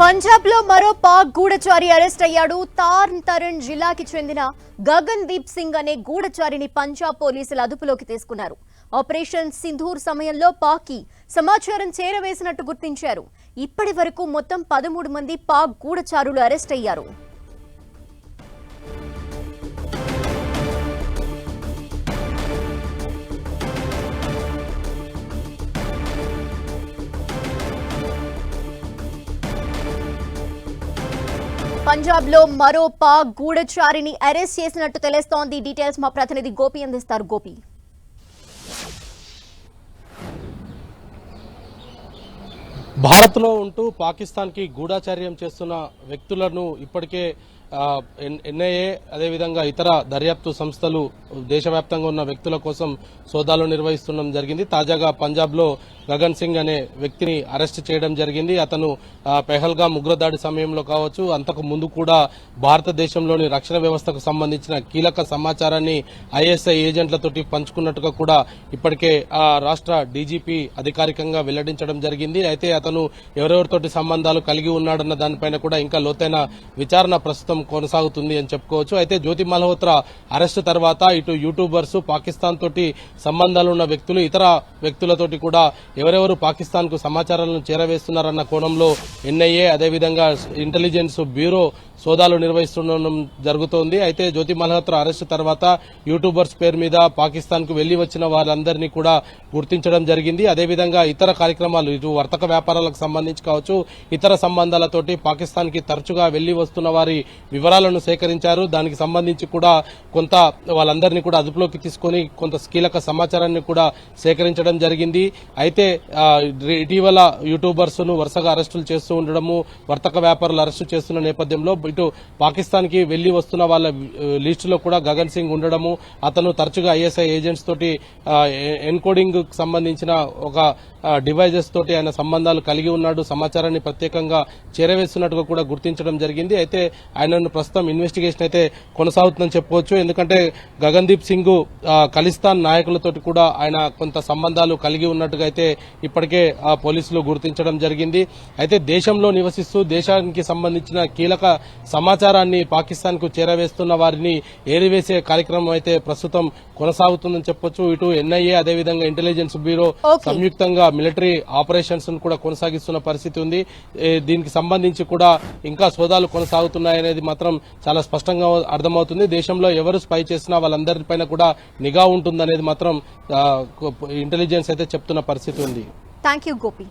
పంజాబ్లో మరో పాక్ గూఢచారి అరెస్ట్ అయ్యాడు. తార్న్ తరణ్ జిల్లాకి చెందిన గగన్ దీప్ సింగ్ అనే గూఢచారిని పంజాబ్ పోలీసులు అదుపులోకి తీసుకున్నారు. ఆపరేషన్ సింధూర్ సమయంలో పాక్కి సమాచారం చేరవేసినట్టు గుర్తించారు. ఇప్పటి వరకు మొత్తం పదమూడు మంది పాక్ గూఢచారులు అరెస్ట్ అయ్యారు. పంజాబ్లో మరో పాక్ గూఢచారిని అరెస్ట్ చేసినట్టు తెలుస్తోంది. డీటెయిల్స్ మా ప్రతినిధి గోపి అందిస్తారు. గోపి. భారత్లో ఉంటూ పాకిస్తాన్కి గూఢాచార్యం చేస్తున్న వ్యక్తులను ఇప్పటికే ఎన్ఐఏ అదేవిధంగా ఇతర దర్యాప్తు సంస్థలు దేశవ్యాప్తంగా ఉన్న వ్యక్తుల కోసం సోదాలు నిర్వహిస్తుండడం జరిగింది. తాజాగా పంజాబ్లో గగన్ సింగ్ అనే వ్యక్తిని అరెస్ట్ చేయడం జరిగింది. అతను పెహల్గా ఉగ్రదాడి సమయంలో కావచ్చు అంతకు ముందు కూడా భారతదేశంలోని రక్షణ వ్యవస్థకు సంబంధించిన కీలక సమాచారాన్ని ఐఎస్ఐ ఏజెంట్లతోటి పంచుకున్నట్టుగా కూడా ఇప్పటికే ఆ రాష్ట్ర డీజీపీ అధికారికంగా వెల్లడించడం జరిగింది. అయితే అతను ఎవరెవరితోటి సంబంధాలు కలిగి ఉన్నాడన్న దానిపైన కూడా ఇంకా లోతైన విచారణ ప్రస్తుతం కొనసాగుతుంది అని చెప్పుకోవచ్చు. అయితే జ్యోతి మల్హోత్రా అరెస్టు తర్వాత ఇటు యూట్యూబర్స్ పాకిస్తాన్ తోటి సంబంధాలు ఉన్న వ్యక్తులు ఇతర వ్యక్తులతోటి కూడా ఎవరెవరు పాకిస్తాన్కు సమాచారాలను చేరవేస్తున్నారన్న కోణంలో ఎన్ఐఏ అదేవిధంగా ఇంటెలిజెన్స్ బ్యూరో సోదాలు నిర్వహిస్తుండడం జరుగుతోంది. అయితే జ్యోతి మల్హోత్రా అరెస్టు తర్వాత యూట్యూబర్స్ పేరు మీద పాకిస్తాన్కు వెళ్ళి వచ్చిన వారందరినీ కూడా గుర్తించడం జరిగింది. అదేవిధంగా ఇతర కార్యక్రమాలు ఇటు వర్తక వ్యాపారాలకు సంబంధించి కావచ్చు ఇతర సంబంధాలతోటి పాకిస్తాన్కి తరచుగా వెళ్ళి వస్తున్న వారి వివరాలను సేకరించారు. దానికి సంబంధించి కూడా కొంత వాళ్ళందరినీ కూడా అదుపులోకి తీసుకొని కొంత కీలక సమాచారాన్ని కూడా సేకరించడం జరిగింది. అయితే ఇటీవల యూట్యూబర్స్ను వరుసగా అరెస్టులు చేస్తూ ఉండడము వర్తక వ్యాపారులు అరెస్టు చేస్తున్న నేపథ్యంలో ఇటు పాకిస్తాన్కి వెళ్ళి వస్తున్న వాళ్ళ లిస్టులో కూడా గగన్ సింగ్ ఉండడము అతను తరచుగా ఐఎస్ఐ ఏజెంట్స్ తోటి ఎన్కోడింగ్ సంబంధించిన ఒక డివైజెస్ తోటి ఆయన సంబంధాలు కలిగి ఉన్నాడు సమాచారాన్ని ప్రత్యేకంగా చేరవేస్తున్నట్టుగా కూడా గుర్తించడం జరిగింది. అయితే ఆయనను ప్రస్తుతం ఇన్వెస్టిగేషన్ అయితే కొనసాగుతుందని చెప్పుకోవచ్చు. ఎందుకంటే గగన్దీప్ సింగ్ ఖలిస్తాన్ నాయకులతోటి కూడా ఆయన కొంత సంబంధం సంబంధాలు కలిగి ఉన్నట్టుగా అయితే ఇప్పటికే ఆ, పోలీసులు గుర్తించడం జరిగింది. అయితే దేశంలో నివసిస్తూ దేశానికి సంబంధించిన కీలక సమాచారాన్ని పాకిస్తాన్కు చేరవేస్తున్న వారిని ఏరివేసే కార్యక్రమం అయితే ప్రస్తుతం కొనసాగుతుందని చెప్పొచ్చు. ఇటు ఎన్ఐఏ అదేవిధంగా ఇంటెలిజెన్స్ బ్యూరో. సంయుక్తంగా మిలిటరీ ఆపరేషన్స్ను కూడా కొనసాగిస్తున్న పరిస్థితి ఉంది. దీనికి సంబంధించి కూడా ఇంకా సోదాలు కొనసాగుతున్నాయనేది మాత్రం చాలా స్పష్టంగా అర్థమవుతుంది. దేశంలో ఎవరు స్పై చేసినా వాళ్ళందరిపైన కూడా నిఘా ఉంటుందనేది మాత్రం ఆ, ఇంటెలిజెన్స్ అయితే చెప్తున్న పరిస్థితి ఉంది. Thank you Gopi